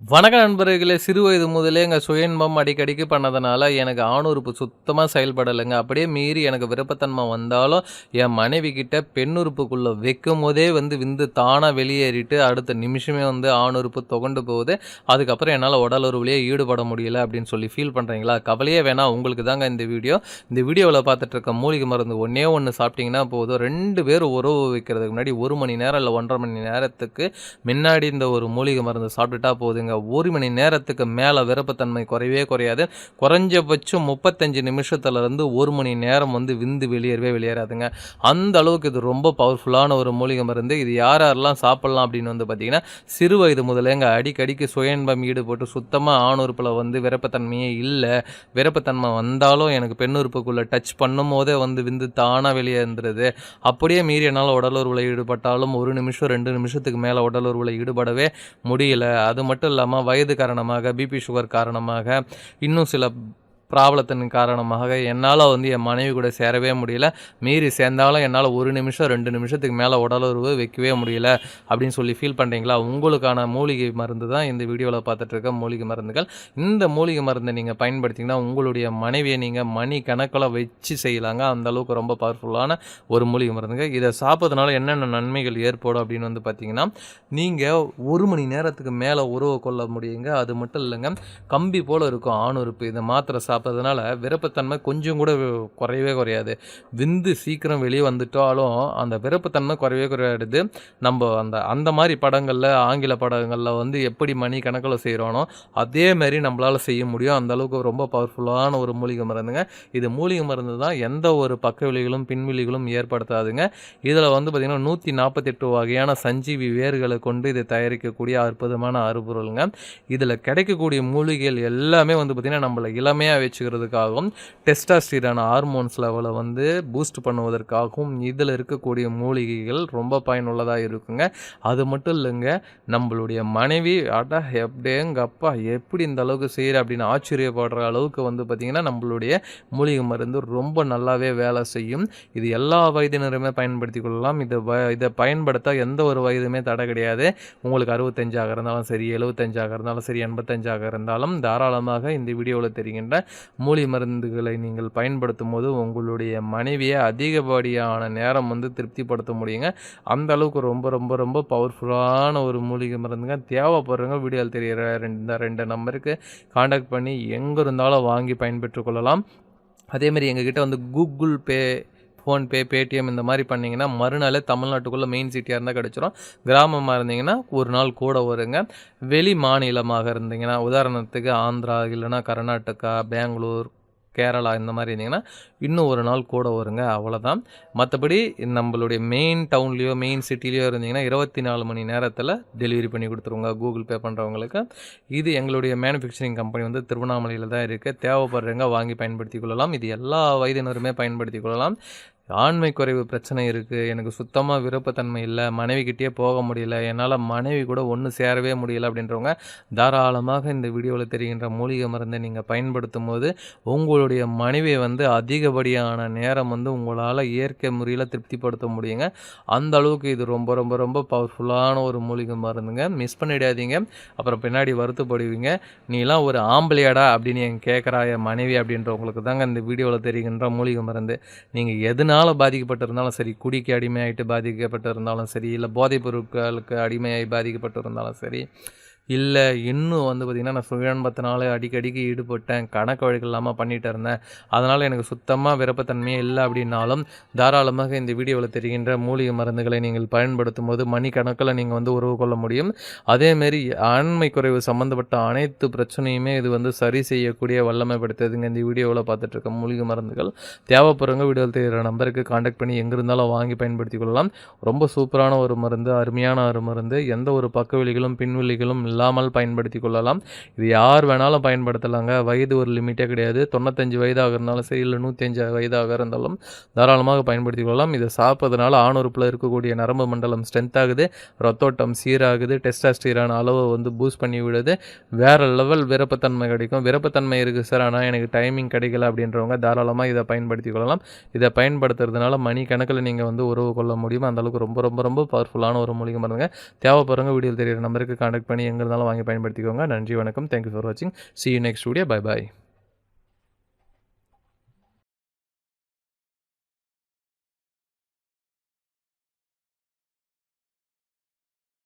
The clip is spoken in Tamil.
வணக்க நண்பர்களே சிறு வயது முதலே எங்கள் சுயன்பம் அடிக்கடிக்கு பண்ணதுனால எனக்கு ஆணுறுப்பு சுத்தமாக செயல்படலைங்க. அப்படியே மீறி எனக்கு விருப்பத்தன்மை வந்தாலும் என் மனைவி கிட்ட பெண்ணுறுப்புக்குள்ளே வைக்கும் போதே வந்து விந்து தானாக வெளியேறிட்டு அடுத்த நிமிஷமே வந்து ஆணுறுப்பு தொகண்டு போகுது. அதுக்கப்புறம் என்னால் உடல் உறவுலேயே ஈடுபட முடியல அப்படின்னு சொல்லி ஃபீல் பண்ணுறீங்களா கவலையே வேணாம் உங்களுக்கு தாங்க இந்த வீடியோ இந்த வீடியோவில் பார்த்துட்டு இருக்க மூலிகை மருந்து ஒன்றே ஒன்று சாப்பிட்டீங்கன்னா போதும். ரெண்டு பேர் உறவு வைக்கிறதுக்கு முன்னாடி ஒரு மணி நேரம் இல்லை ஒன்றரை மணி நேரத்துக்கு முன்னாடி இந்த ஒரு மூலிகை மருந்து சாப்பிட்டுட்டா போதுங்க. ஒரு மணி நேரத்துக்கு மேலே விருப்பத்தன்மை குறையவே குறையாது. குறைஞ்சபட்சம் முப்பத்தஞ்சு நிமிஷத்துலேருந்து ஒரு மணி நேரம் வந்து விந்து வெளியேறவே வெளியேறாதுங்க. அந்த அளவுக்கு இது ரொம்ப பவர்ஃபுல்லான ஒரு மூலிகை மருந்து. இது யார் யாரெல்லாம் சாப்பிட்லாம் அப்படின்னு வந்து பார்த்தீங்கன்னா சிறு வயது முதலேங்க அடிக்கடிக்கு சுயன்பம் ஈடுபட்டு சுத்தமாக ஆணுறுப்பில் வந்து விருப்பத்தன்மையே இல்லை. விருப்பத்தன்மை வந்தாலும் எனக்கு பெண்ணுறுப்புக்குள்ளே டச் பண்ணும் போதே வந்து விந்து தானாக வெளியே இருந்துருது அப்படியே மீறி என்னால் உடலுறவில் ஈடுபட்டாலும் ஒரு நிமிஷம் ரெண்டு நிமிஷத்துக்கு மேலே உடலுறவில் ஈடுபடவே முடியல. அது மட்டும் இல்லாமல் வயது காரணமாக பிபி சுகர் காரணமாக இன்னும் சில ப்ராப்ளத்தின் காரணமாக என்னால் வந்து என் மனைவி கூட சேரவே முடியல. மீறி சேர்ந்தாலும் என்னால் ஒரு நிமிஷம் ரெண்டு நிமிஷத்துக்கு மேலே உடலுறவு வைக்கவே முடியல அப்படின்னு சொல்லி ஃபீல் பண்ணுறீங்களா உங்களுக்கான மூலிகை மருந்து தான் இந்த வீடியோவில் பார்த்துட்டு இருக்க மூலிகை மருந்துகள். இந்த மூலிகை மருந்தை நீங்கள் பயன்படுத்திங்கன்னா உங்களுடைய மனைவியை நீங்கள் மணி கணக்கில் வச்சு செய்யலாங்க. அந்த அளவுக்கு ரொம்ப பவர்ஃபுல்லான ஒரு மூலிகை மருந்துங்க. இதை சாப்பிட்றதுனால என்னென்ன நன்மைகள் ஏற்படும் அப்படின்னு வந்து பார்த்தீங்கன்னா நீங்கள் ஒரு மணி நேரத்துக்கு மேலே உறவு கொள்ள முடியுங்க. அது மட்டும் இல்லைங்க கம்பி போல் இருக்கும் ஆணுறுப்பு. இதை மாத்திரை சாப்பிட்றதுனால விருப்பத்தன்மை கொஞ்சம் கூட குறையவே குறையாது. விந்து சீக்கிரம் வெளியே வந்துட்டாலும் அந்த விருப்பத்தன்மை குறையவே குறையாடுது நம்ம அந்த அந்த மாதிரி படங்களில் ஆங்கில படங்களில் வந்து எப்படி மணி கணக்கில் செய்கிறோனோ அதே மாதிரி நம்மளால் செய்ய முடியும். அந்தளவுக்கு ரொம்ப பவர்ஃபுல்லான ஒரு மூலிகை மருந்துங்க. இது மூலிகை மருந்து தான் எந்த ஒரு பக்க விளைவுகளும் பின்விழிகளும் ஏற்படுத்தாதுங்க. இதில் வந்து பார்த்திங்கன்னா நூற்றி நாற்பத்தெட்டு வகையான சஞ்சீவி வேர்களை கொண்டு இதை தயாரிக்கக்கூடிய அற்புதமான அறுபொருளுங்க. இதில் கிடைக்கக்கூடிய மூலிகைகள் எல்லாமே வந்து பார்த்திங்கன்னா நம்மளை இளமையாக வச்சுக்கிறதுக்காகவும் டெஸ்டாஸ்டிரான ஹார்மோன்ஸ் லெவலை வந்து பூஸ்ட் பண்ணுவதற்காகவும் இதில் இருக்கக்கூடிய மூலிகைகள் ரொம்ப பயனுள்ளதாக இருக்குங்க. அது மட்டும் இல்லைங்க நம்மளுடைய மனைவி அடா எப்படியேங்க அப்பா எப்படி இந்த அளவுக்கு செய்கிற அப்படின்னு ஆச்சரியப்படுற அளவுக்கு வந்து பார்த்திங்கன்னா நம்மளுடைய மூலிகை மருந்து ரொம்ப நல்லாவே வேலை செய்யும். இது எல்லா வயதினருமே பயன்படுத்தி கொள்ளலாம். இதை வ இதை பயன்படுத்த எந்த ஒரு வயதுமே தடை கிடையாது. உங்களுக்கு அறுபத்தஞ்சாக இருந்தாலும் சரி எழுபத்தஞ்சாக இருந்தாலும் சரி எண்பத்தஞ்சாக இருந்தாலும் தாராளமாக இந்த வீடியோவில் தெரிகின்ற மூலிகை மருந்துகளை நீங்கள் பயன்படுத்தும் போது உங்களுடைய மனைவியை அதிகப்படியான நேரம் வந்து திருப்திப்படுத்த முடியுங்க. அந்த அளவுக்கு ரொம்ப ரொம்ப ரொம்ப பவர்ஃபுல்லான ஒரு மூலிகை மருந்துங்க. தேவைப்படுறவங்க வீடியோவில் தெரிகிற ரெண்டு ரெண்டு நம்பருக்கு காண்டாக்ட் பண்ணி எங்கே இருந்தாலும் வாங்கி பயன்பெற்று கொள்ளலாம். அதேமாதிரி எங்ககிட்ட வந்து கூகுள் பே ஃபோன்பே பேடிஎம் இந்த மாதிரி பண்ணிங்கன்னா மறுநாளே தமிழ்நாட்டுக்குள்ளே மெயின் சிட்டியாக இருந்தால் கிடச்சிரும். கிராமமாக இருந்தீங்கன்னா ஒரு நாள் கூட வருங்க. வெளி மாநிலமாக இருந்தீங்கன்னா உதாரணத்துக்கு ஆந்திரா இல்லைன்னா கர்நாடகா பெங்களூர் கேரளா இந்த மாதிரி இருந்தீங்கன்னா இன்னும் ஒரு நாள் கூட வருங்க. அவ்வளோதான் மற்றபடி நம்மளுடைய மெயின் டவுன்லேயோ மெயின் சிட்டிலேயோ இருந்தீங்கன்னா இருபத்தி நாலு மணி நேரத்தில் டெலிவரி பண்ணி கொடுத்துருவோங்க. கூகுள் பே பண்ணுறவங்களுக்கு இது எங்களுடைய மேனுஃபேக்சரிங் கம்பெனி வந்து திருவண்ணாமலையில் தான் இருக்குது தேவைப்படுறவங்க வாங்கி பயன்படுத்தி கொள்ளலாம். இது எல்லா வயதினருமே பயன்படுத்தி கொள்ளலாம். ஆண்மை குறைவு பிரச்சனை இருக்குது எனக்கு சுத்தமாக விருப்பத்தன்மை இல்லை. மனைவிக்கிட்டே போக முடியல. என்னால் மனைவி கூட ஒன்று சேரவே முடியல அப்படின்றவங்க தாராளமாக இந்த வீடியோவில் தெரிகின்ற மூலிகை மருந்தை நீங்கள் பயன்படுத்தும் போது உங்களுடைய மனைவியை வந்து அதிகப்படியான நேரம் வந்து உங்களால் இயற்கை முறையில் திருப்திப்படுத்த முடியுங்க. அந்த அளவுக்கு இது ரொம்ப ரொம்ப ரொம்ப பவர்ஃபுல்லான ஒரு மூலிகை மருந்துங்க. மிஸ் பண்ணிடாதீங்க. அப்புறம் பின்னாடி வருத்தப்படுவீங்க. நீலாம் ஒரு ஆம்பளையாடா அப்படின்னு என் கேட்குறா என் மனைவி அப்படின்றவங்களுக்கு தாங்க இந்த வீடியோவில் தெரிகின்ற மூலிகை மருந்து. நீங்கள் எதுனா எதனால் பாதிக்கப்பட்டிருந்தாலும் சரி குடிக்கு அடிமையாயிட்டு பாதிக்கப்பட்டிருந்தாலும் சரி இல்லை போதைப் பொருட்களுக்கு அடிமையாகி பாதிக்கப்பட்டிருந்தாலும் சரி இல்லை இன்னும் வந்து பார்த்திங்கன்னா நான் சுயன்பத்தினால அடிக்கடிக்கு ஈடுபட்டேன். கணக்கு வழக்கு இல்லாமல் பண்ணிகிட்டு இருந்தேன். அதனால் எனக்கு சுத்தமாக விருப்பத்தன்மையே இல்லை அப்படின்னாலும் தாராளமாக இந்த வீடியோவில் தெரிகின்ற மூலிகை மருந்துகளை நீங்கள் பயன்படுத்தும் போது மணிக்கணக்கில் நீங்கள் வந்து உறவு கொள்ள முடியும். அதேமாரி ஆண்மை குறைவு சம்மந்தப்பட்ட அனைத்து பிரச்சனையுமே இது வந்து சரி செய்யக்கூடிய வல்லமை படுத்துதுங்க இந்த வீடியோவில் பார்த்துட்ருக்க மூலிகை மருந்துகள். தேவைப்படுறவங்க வீடியோவில் தெரிகிற நம்பருக்கு காண்டாக்ட் பண்ணி எங்கே இருந்தாலும் வாங்கி பயன்படுத்தி கொள்ளலாம். ரொம்ப சூப்பரான ஒரு மருந்து அருமையான ஒரு மருந்து. எந்த ஒரு பக்கவெளிகளும் பின்வெளிகளும் இல்லை இல்லாமல் பயன்படுத்தி கொள்ளலாம். இது யார் வேணாலும் பயன்படுத்தலாங்க. வயது ஒரு லிமிட்டே கிடையாது. தொண்ணூத்தஞ்சு வயதாக இருந்தாலும் சரி இல்லை நூற்றி அஞ்சு வயதாக இருந்தாலும் தாராளமாக பயன்படுத்தி கொள்ளலாம். இதை சாப்பிட்றதுனால ஆணுறுப்பில் இருக்கக்கூடிய நரம்பு மண்டலம் ஸ்ட்ரென்த் ஆகுது. ரத்தோட்டம் சீராகுது. டெஸ்டாஸ்டீரான அளவை வந்து பூஸ்ட் பண்ணி விடுது. வேறு லெவல் விருப்பத்தன்மை கிடைக்கும். விருப்பத்தன்மை இருக்குது சார் ஆனால் எனக்கு டைமிங் கிடைக்கல அப்படின்றவங்க தாராளமாக இதை பயன்படுத்தி கொள்ளலாம். இதை பயன்படுத்துறதுனால மணி கணக்கில் நீங்கள் வந்து உறவு கொள்ள முடியும். அந்தளவுக்கு ரொம்ப ரொம்ப ரொம்ப பவர்ஃபுல்லான ஒரு மூலிகை மருந்துங்க. தேவைப்படுறவங்க வீடியோ தெரியிற நம்பருக்கு கான்டாக்ட் பண்ணி எங்கள் இருந்தாலும் வாங்கி பயன்படுத்திக்கோங்க. நன்றி வணக்கம். தேங்க்யூ ஃபார் வாட்சிங் see you next studio bye bye